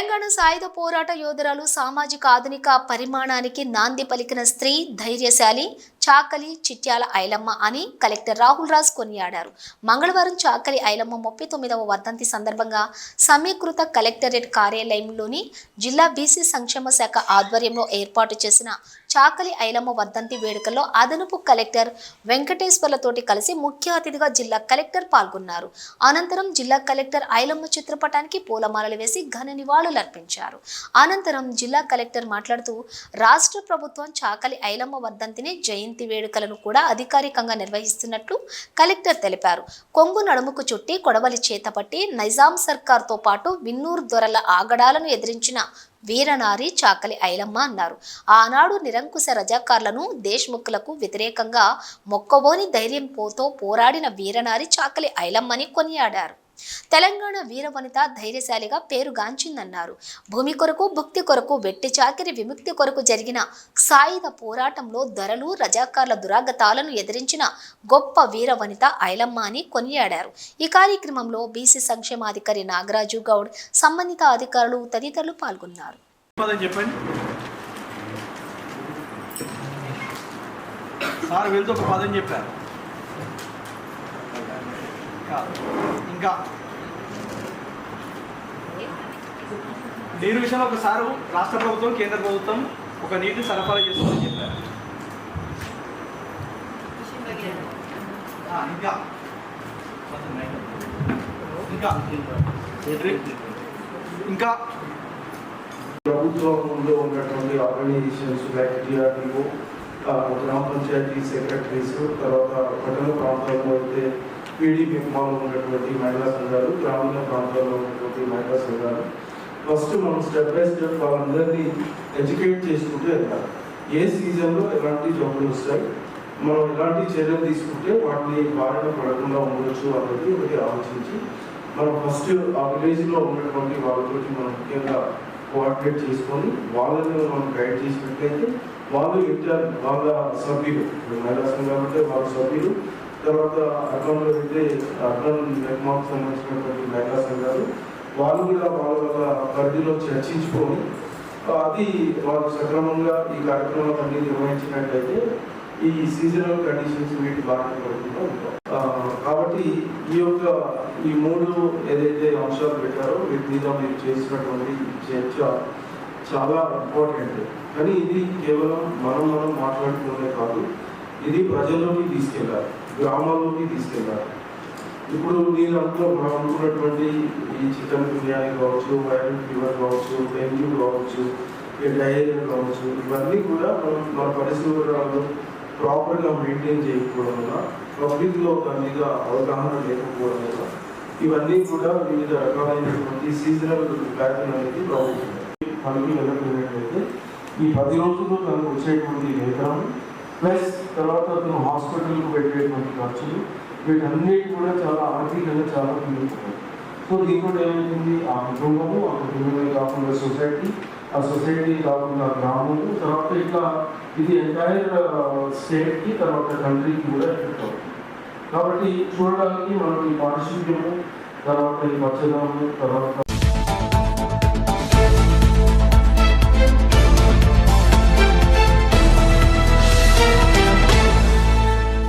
తెలంగాణ సాయుధ పోరాట యోధురాలు సామాజిక ఆధునిక పరిమాణానికి నాంది పలికిన స్త్రీ ధైర్యశాలి చాకలి చిట్యాల ఐలమ్మ అని కలెక్టర్ రాహుల్ రాజ్ కొనియాడారు. మంగళవారం చాకలి ఐలమ్మ ముప్పై తొమ్మిదవ వర్ధంతి సందర్భంగా సమీకృత కలెక్టరేట్ కార్యాలయంలోని జిల్లా బీసీ సంక్షేమ శాఖ ఆధ్వర్యంలో ఏర్పాటు చేసిన చాకలి ఐలమ్మ వర్ధంతి వేడుకల్లో అదనపు కలెక్టర్ వెంకటేశ్వర్లతోటి కలిసి ముఖ్య అతిథిగా జిల్లా కలెక్టర్ పాల్గొన్నారు. అనంతరం జిల్లా కలెక్టర్ ఐలమ్మ చిత్రపటానికి పూలమాలలు వేసి ఘన నివాళులర్పించారు అనంతరం జిల్లా కలెక్టర్ మాట్లాడుతూ రాష్ట్ర ప్రభుత్వం చాకలి ఐలమ్మ వర్ధంతిని జయంతి వేడుకలను కూడా అధికారికంగా నిర్వహిస్తున్నట్లు కలెక్టర్ తెలిపారు. కొంగు నడుముకు చుట్టి కొడవలి చేతపట్టి నైజాం సర్కార్తో పాటు విన్నూరు దొరల ఆగడాలను ఎదిరించిన వీరనారి చాకలి ఐలమ్మ అన్నారు. ఆనాడు నిరంకుశ రజాకార్లను దేశ్ముఖులకు వ్యతిరేకంగా మొక్కబోని ధైర్యం పోతో పోరాడిన వీరనారి చాకలి ఐలమ్మని కొనియాడారు. తెలంగాణ వీరవనిత ధైర్యశాలిగా పేరుగాంచిందన్నారు. భూమి కొరకు భుక్తి కొరకు వెట్టి చాకిరి విముక్తి కొరకు జరిగిన సాయుధ పోరాటంలో ధరలు రజాకార్ల దురాగతాలను ఎదిరించిన గొప్ప వీరవనిత ఐలమ్మ అని కొనియాడారు. ఈ కార్యక్రమంలో బీసీ సంక్షేమాధికారి నాగరాజు గౌడ్ సంబంధిత అధికారులు తదితరులు పాల్గొన్నారు. చెప్పండి? సార్ వీళ్ళతో ఒక పదం చెప్పారు. కాదు. ఇంకా. నీరు విషయంలో ఒకసారి రాష్ట్ర ప్రభుత్వం కేంద్ర ప్రభుత్వం ఒక నీటిని సరఫరా చేస్తుందని చెప్పారు. ఇంకా. ఇంకా. ఇంకా. ప్రభుత్వంలో ఉన్నటువంటి ఆర్గనైజేషన్స్ లైక్ డిఆర్డిఓ గ్రామ పంచాయతీ సెక్రటరీస్ తర్వాత పట్టణ ప్రాంతాల్లో అయితే పీడీపీ మెప్మాలో ఉన్నటువంటి మహిళా సంఘాలు గ్రామీణ ప్రాంతాల్లో ఉన్నటువంటి మహిళా సంఘాలు. ఫస్ట్ మనం స్టెప్ బై స్టెప్ వాళ్ళందరినీ ఎడ్యుకేట్ చేసుకుంటూ వెళ్ళాలి ఏ సీజన్లో ఎలాంటి జబ్బులు వస్తాయి? మనం ఎలాంటి చర్యలు తీసుకుంటే వాటిని బారిన పడకుండా ఉండొచ్చు అనేది ఒకటి ఆలోచించి మనం ఫస్ట్ ఆ విలేజ్లో ఉన్నటువంటి వాళ్ళతోటి మనం ముఖ్యంగా కోఆర్డినేట్ చేసుకొని వాళ్ళని మనం గైడ్ చేసినట్లయితే వాళ్ళు ఇంటర్ వాళ్ళ సభ్యులు ఇప్పుడు మహిళా సంఘాలు అంటే వాళ్ళ సభ్యులు తర్వాత అర్బన్లో అయితే అర్బన్ నిర్మాణకు సంబంధించినటువంటి మహిళా సంఘాలు వాళ్ళు కూడా వాళ్ళ పరిధిలో చర్చించుకొని అది వాళ్ళు సక్రమంగా ఈ కార్యక్రమాలన్నీ నిర్వహించినట్లయితే ఈ సీజనల్ కండిషన్స్ వీటి బాగా పడుతుందో కాబట్టి ఈ యొక్క ఈ మూడు ఏదైతే అంశాలు పెట్టారో వీటి మీద మీరు చేసినటువంటి చర్చ చాలా ఇంపార్టెంట్ కానీ ఇది కేవలం మనం మనం మాట్లాడుకునే కాదు. ఇది ప్రజల్లోకి తీసుకెళ్ళాలి గ్రామాల్లోకి తీసుకెళ్ళాలి ఇప్పుడు నేను అందులో మనం అనుకున్నటువంటి ఈ చికెన్ బిర్యానీ కావచ్చు వైరల్ ఫీవర్ కావచ్చు డెంగ్యూ కావచ్చు డయేరియా కావచ్చు ఇవన్నీ కూడా మనం మన పరిశుభ్రాలు ప్రాపర్గా మెయింటైన్ చేయకపోవడం వల్ల పబ్లిక్లో దాని మీద అవగాహన లేకపోవడం వల్ల ఇవన్నీ కూడా వివిధ రకాలైనటువంటి సీజనల్ ప్యాటర్న్ అనేది ప్రాబ్లం పనికి వెళ్ళకపోయినట్లయితే ఈ పది రోజుల్లో తనకు వచ్చేటువంటి వేతనం ప్లస్ తర్వాత తను హాస్పిటల్కి పెట్టేటువంటి ఖర్చులు వీటన్నిటి కూడా చాలా ఆర్థికంగా చాలా పెరుగుతున్నాయి సో దీంట్లో ఏమైంది ఆ కుటుంబము ఆ కుటుంబమే కాకుండా సొసైటీ ఆ సొసైటీ కాకుండా గ్రామము తర్వాత ఇట్లా ఇది ఎంటైర్ స్టేట్కి తర్వాత కంట్రీకి కూడా ఎఫెక్ట్ అవుతుంది కాబట్టి చూడడానికి మనం ఈ పారిశుద్ధ్యము తర్వాత ఈ పచ్చదనము తర్వాత